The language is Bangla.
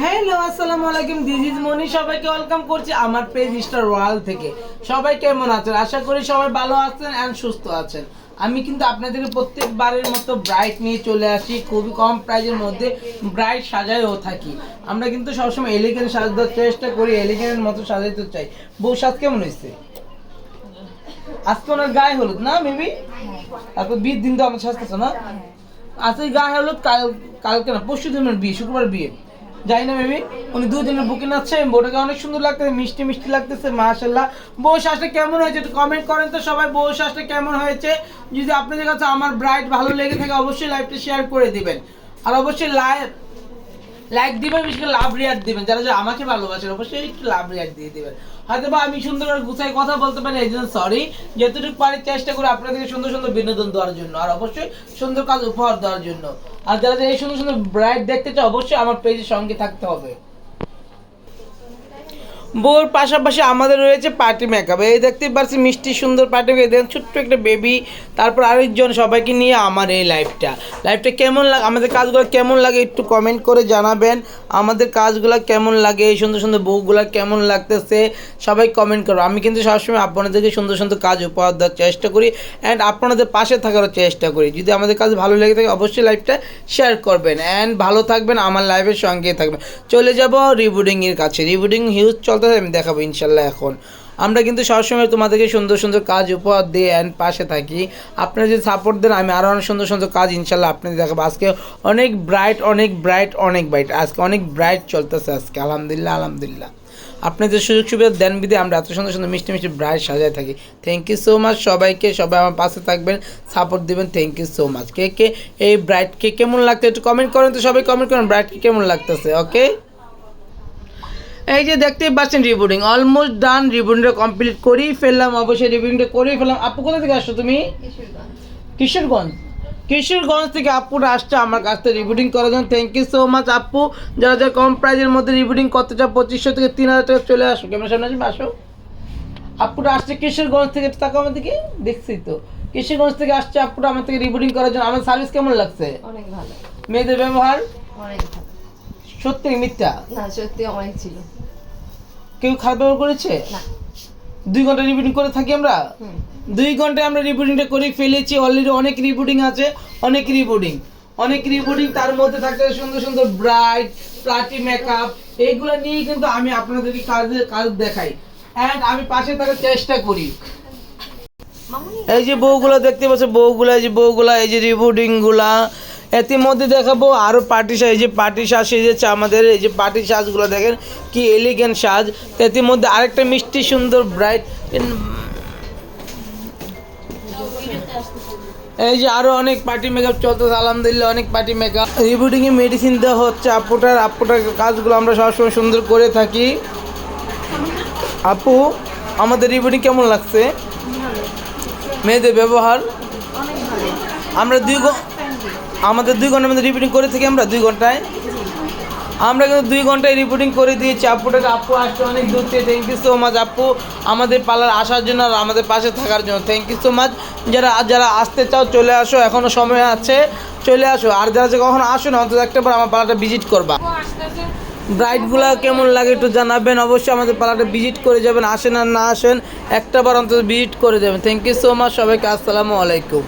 হ্যালো আসসালামু আলাইকুম। দিস ইজ মনি সবাইকে ওয়েলকাম করছি আমার পেজ স্টার ওয়ার্ল্ড থেকে। সবাই কেমন আছেন? আশা করি সবাই ভালো আছেন অ্যান্ড সুস্থ আছেন। আমি কিন্তু আপনাদেরকে প্রত্যেকবারের মতো ব্রাইট নিয়ে চলে আসি। খুবই কম প্রাইজের মধ্যে ব্রাইট সাজাইও থাকি। আমরা কিন্তু সবসময় এলিগেন্ট সাজানোর চেষ্টা করি এলিগেন্টের মতো সাজাইতে চাই। বউ, সাজ কেমন হয়েছে? আজকে ওনার গায়ে হলুদ না, মেবি? তারপর বিয়ের দিন তো আমার সাজতেছে না? আজকে গায়ে হলুদ, কাল কালকে না, পরশু দিনের বিয়ে, শুক্রবার বিয়ে। যাই না, মেবি। উনি দুদিনের বুকিং আছে বউটাকে অনেক সুন্দর লাগতেছে, মিষ্টি মিষ্টি লাগতেছে মাশাল্লাহ বউ শ্বাসটা কেমন হয়েছে একটু কমেন্ট করেন তো সবাই, বউ শ্বাসটা কেমন হয়েছে? যদি আপনাদের কাছে আমার ব্রাইট ভালো লেগে থাকে, অবশ্যই লাইভটা শেয়ার করে দিবেন। আর অবশ্যই লাইভ লাইক দিবেন, বিশেষ করে লাভ রিয়াক্ট দিবেন। যারা যারা আমাকে ভালোবাসেন, অবশ্যই একটু লাভ রিয়াক্ট দিয়ে দিবেন। হয়তো বা আমি সুন্দর করে গুছাই কথা বলতে পারি, এই জন্য সরি যতটুকু পারি চেষ্টা করি আপনাদেরকে সুন্দর সুন্দর বিনোদন দেওয়ার জন্য, আর অবশ্যই সুন্দর কাজ উপহার দেওয়ার জন্য। আর যারা এই সুন্দর সুন্দর ব্রাইট দেখতে চায়, অবশ্যই আমার পেজের সঙ্গে থাকতে হবে। বউর পাশাপাশি আমাদের রয়েছে পার্টি মেকআপ এই দেখতে পাচ্ছি মিষ্টি, সুন্দর পার্টি মেকআপ দেখেন ছোট্ট একটা বেবি তারপর আরেকজন সবাইকে নিয়ে আমার এই লাইফটা লাইফটা কেমন লাগে আমাদের কাজগুলো কেমন লাগে একটু কমেন্ট করে জানাবেন। আমাদের কাজগুলো কেমন লাগে? এই সুন্দর সুন্দর বউগুলো কেমন লাগতেছে? সবাই কমেন্ট করো। আমি কিন্তু সবসময় আপনাদেরকে সুন্দর সুন্দর কাজ উপহার দেওয়ার চেষ্টা করি অ্যান্ড আপনাদের পাশে থাকারও চেষ্টা করি। যদি আমাদের কাজ ভালো লেগে থাকে, অবশ্যই লাইফটা শেয়ার করবেন। অ্যান্ড ভালো থাকবেন, আমার লাইফের সঙ্গে থাকবেন। চলে যাব রিবুডিংয়ের কাছে। রিবুডিং হিউজ চলতেছে আমি দেখাবো ইনশাল্লাহ এখন। আমরা কিন্তু সবসময় তোমাদেরকে সুন্দর সুন্দর কাজ, উপহার দিয়ে অ্যান্ড পাশে থাকি। আপনারা যদি সাপোর্ট দেন, আমি আরও অনেক সুন্দর সুন্দর কাজ ইনশাল্লাহ আপনাদের দেখাবো। আজকে অনেক ব্রাইট অনেক ব্রাইট অনেক ব্রাইট আজকে অনেক ব্রাইট চলতেছে আজকে। আলহামদুলিল্লাহ আলহামদুলিল্লাহ। আপনাদের সুযোগ সুবিধা দেন বিদে আমরা এত সুন্দর সুন্দর মিষ্টি মিষ্টি ব্রাইট সাজায় থাকি। থ্যাংক ইউ সো মাচ সবাইকে, সবাই আমার পাশে থাকবেন সাপোর্ট দিবেন থ্যাংক ইউ সো মাচ কে কে এই ব্রাইটকে কেমন লাগতে একটু কমেন্ট করেন তো সবাই কমেন্ট করেন ব্রাইটকে কেমন লাগতেছে ওকে এই যে দেখতেই পাচ্ছেন রিবুটিং অলমোস্ট ডান রিবুটিংটা কমপ্লিট করেই ফেললাম অবশ্যই রিবুটিংটা করেই ফেললাম। আপু কোথা থেকে আসছো তুমি? কিশোরগঞ্জ। কিশোরগঞ্জ থেকে আপুরা আসছে আমার কাছ থেকে রিবুটিং করার জন্য। থ্যাংক ইউ সো মাচ আপু। যারা যারা কম প্রাইজের মধ্যে রিবুটিং চাও পঁচিশশো থেকে তিন হাজার টাকা চলে আসো। ক্যামেরা সামনে আসবে আসো। আপুরা আসছে কিশোরগঞ্জ থেকে তাকে আমার দিকে। দেখছি তো। কিশোরগঞ্জ থেকে আসছে আপুরা আমার থেকে রিবুটিং করার জন্য। আমার সার্ভিস কেমন লাগছে? অনেক ভালো। মেয়েদের ব্যবহার? অনেক ভালো। সত্যি মিথ্যা? না সত্যি অনেক ছিল। কেউ খারাপ ব্যবহার করেছে? না। দুই ঘণ্টা রিপোর্টিং করে থাকি আমরা? দুই ঘন্টায় আমরা রিপোর্টিংটা করে ফেলেছি অলরেডি অনেক রিপোর্টিং আছে অনেক রিপোর্টিং অনেক রিপোর্টিং তার মধ্যে থাকতে সুন্দর সুন্দর ব্রাইট প্লাটি মেকআপ এইগুলো নিয়েই কিন্তু আমি আপনাদেরকে কাজ কাজ দেখাই। অ্যান্ড আমি পাশে থাকার চেষ্টা করি। এই যে বউগুলা দেখতে পাচ্ছ বউগুলা এই যে বউগুলা এই যে রিপোর্টিংগুলা এর মধ্যে দেখাবো আরও পার্টি সাজ এই যে পার্টি সাজ সেজেছে আমাদের এই যে পার্টি সাজগুলো দেখেন কি এলিগেন্ট সাজ। মধ্যে আরেকটা মিষ্টি সুন্দর ব্রাইট এই যে আরও অনেক পার্টি মেকআপ চলতেছে আলহামদুলিল্লাহ অনেক পার্টি মেকআপ রিবুটিং এ মেডিসিন দেওয়া হচ্ছে আপুটার আপুটার কাজগুলো আমরা সবসময় সুন্দর করে থাকি। আপু আমাদের রিবুটিং কেমন লাগছে? মেয়েদের ব্যবহার? আমরা দুই আমাদের দুই ঘণ্টার মধ্যে রিপোর্টিং করে থাকি আমরা, দুই ঘন্টায়। আমরা কিন্তু দুই ঘন্টায় রিপোর্টিং করে দিয়েছি। আপুটাকে আপু আসছে অনেক দূর থেকে। থ্যাংক ইউ সো মাচ আপু। আমাদের পার্লার আসার জন্য আর আমাদের পাশে থাকার জন্য। থ্যাংক ইউ সো মাচ যারা যারা আসতে চাও, চলে আসো। এখনও সময় আছে। চলে আসো। আর যারা যে কখনো আসো না, অন্তত একটা বার আমার পার্লারটা ভিজিট করবা। ব্রাইডগুলো কেমন লাগে একটু জানাবেন। অবশ্যই আমাদের পার্লারটা ভিজিট করে যাবেন। আসেন আর না আসেন, একটা বার অন্তত ভিজিট করে যাবেন। থ্যাংক ইউ সো মাচ সবাইকে। আসসালামু আলাইকুম।